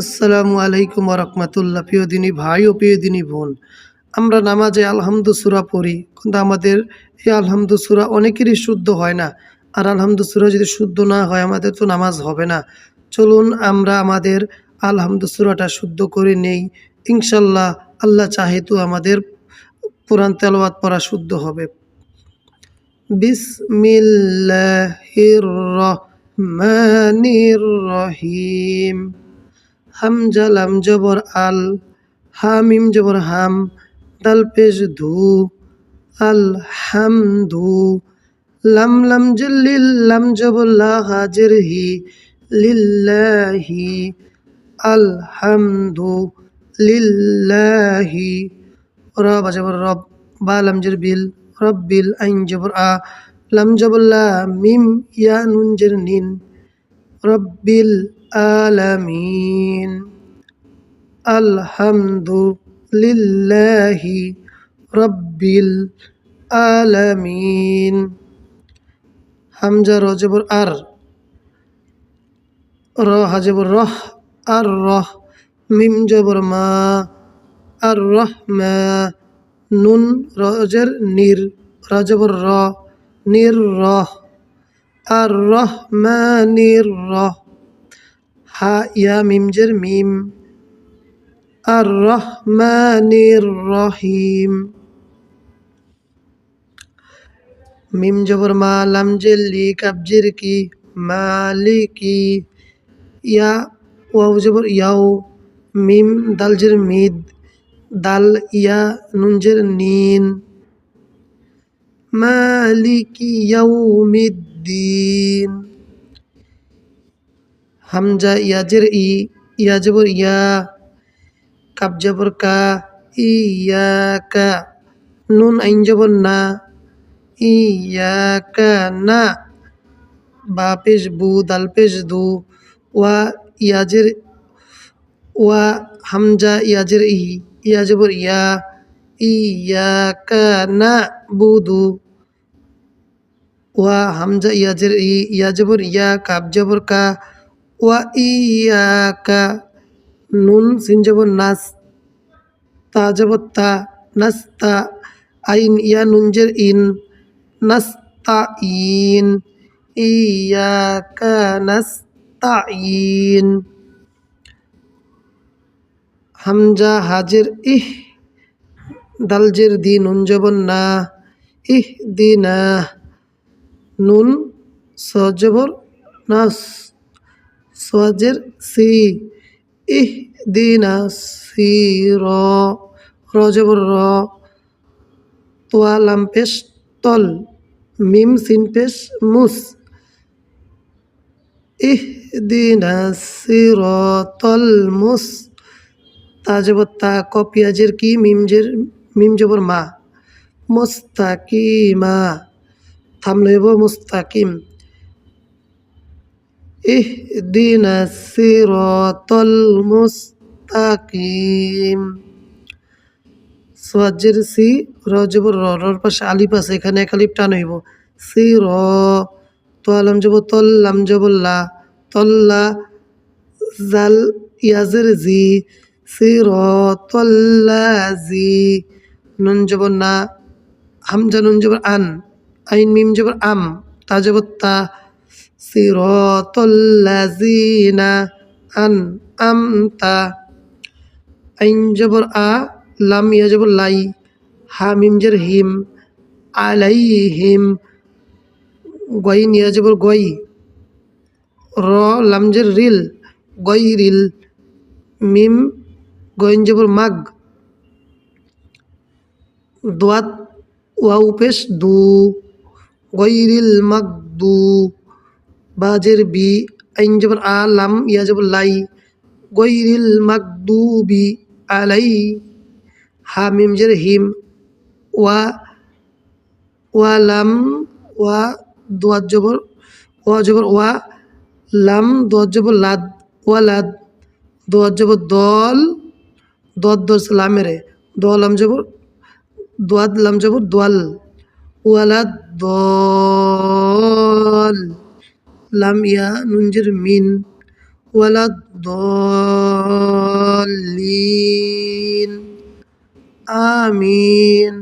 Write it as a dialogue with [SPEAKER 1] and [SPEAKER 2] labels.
[SPEAKER 1] আসসালামু আলাইকুম রহমতুল্লাহ। প্রিয় দিনী ভাই ও প্রিয় দিনী বোন, আমরা নামাজে আলহামদু সুরা পড়ি, কিন্তু আমাদের এই আলহামদু সুরা অনেকেরই শুদ্ধ হয় না। আর আলহামদু সুরা যদি শুদ্ধ না হয়, আমাদের তো নামাজ হবে না। চলুন আমরা আমাদের আলহামদু সুরাটা শুদ্ধ করে নেই। ইনশাল্লাহ আল্লাহ চাহে তো আমাদের পুরান তেলাওয়াত পড়া শুদ্ধ হবে। বিসমিল্লাহির রহমানির রহিম। হামজা লাম জবর আল, হামিম জবর হাম দাল পেশ ধু আল হাম ধু লাম লাম জিল্লিল লাম জবর লা হাজির হি, লিল্লাহি আলহামদু লিল্লাহি, রব জবর রব, বা লাম জের বিল, রব্বিল আইন জবর আ, লাম জবর লা মিম, ইয়া নুন জের নিন রব্বিল আলামিন। আলহামদু লিল্লাহি রব্বিল আলামিন। হামজা রজবর আর, র হাজবর রহ, আর রহ, মিম জবর মা, আর রহ মা, নুন, রজের নির রজবর র, নির রহ। আর রহ মা নির রহ হা ইয়া মিমজের মিম আর রহমানির রহিম মিম জবর মা লাম জেল্লি কাবজির কি মালিকি ইয়া ওয়াও জবর ইয়াও মিম দালজের মিদ দাল ইয়া নুনজের নিন মালিকি ইয়াউমিদ্দিন হামজা ইয়াজের ই ইয়া জবর ইয়া কাপ জবর কা ইয়া কা নুন আইন জবর না ইয়া কা না বা পেশ বু দাল পেশ দু ওয়া ইয়াজের ওয়া হামজা ইয়াজের ই ইয়া জবর ইয়া ইয়া কা না বুদু ওয়া হামজা ইয়াজের ই ইয়া জবর ইয়া কাপ জবর কা, ওয়া ইয়াকা নুন সিন জবর নাস তা জবর তা নাস্তা আইন ইয়া নুনজের ইন নাস্তা ইন ইয়াকা নাস্তা ইন। হামজা হাজের, ইহ, দালজের দি নুন না, ইহ দিনা নুন, সজবর, নাস, সোয়াজের সি, ইহ দিনা সি, র র তল, মিম সিন পেশ মুস, ইহ দিনা সি, র মুস তা জবর তা, ক, পিয়াজের কি মিমজের মিম জবর, মা থামলেব মুস্তাকিম। ইহদিনা সিরাতাল মুস্তাকিম। সোয়াজের সি র যাব রর পাশে আলিপ আছে, এখানে এক টান হইব। সি র তো আলাম যাব তল্লাম যাবল্লা তল্লা জাল, ইয়াজের জি। সি র তল্লা জি নুন যাব না, হামজা, নুন যাব আন। আইন মিম জবর আম, তা জবর তা সিরতল্লাজিনা আন আমতা আইন জবর আ, লাম ইয়া জবর লাই, হা মিম জের হিম, আলাইহিম, গইন ইয়া জবর গই। র, লাম জের রিল, গই রিল, মিম, গইন জবর মাগ। দোয়াত ওয়াউ পেশ দু। গৈরিল মাগদু বাজের বি আইন জবর আ লাম ইয়া জবর লাই গৈরিল মাকদুবি আলাই হা মিম জের হিম ওয়া ওয়া লাম ওয়া দোয়াত জবর ওয়া ওয়া লাম দোয়াত জবর লাদ ওয়া লাদ দোয়াত জবর দল দত দর লামেরে দোয়া লাম জবর দোয়াত লাম জবর দোয়াল ওয়ালাদ দল লামিয়া নুঞ্জের মিন ওয়ালাদ দলিন আমিন।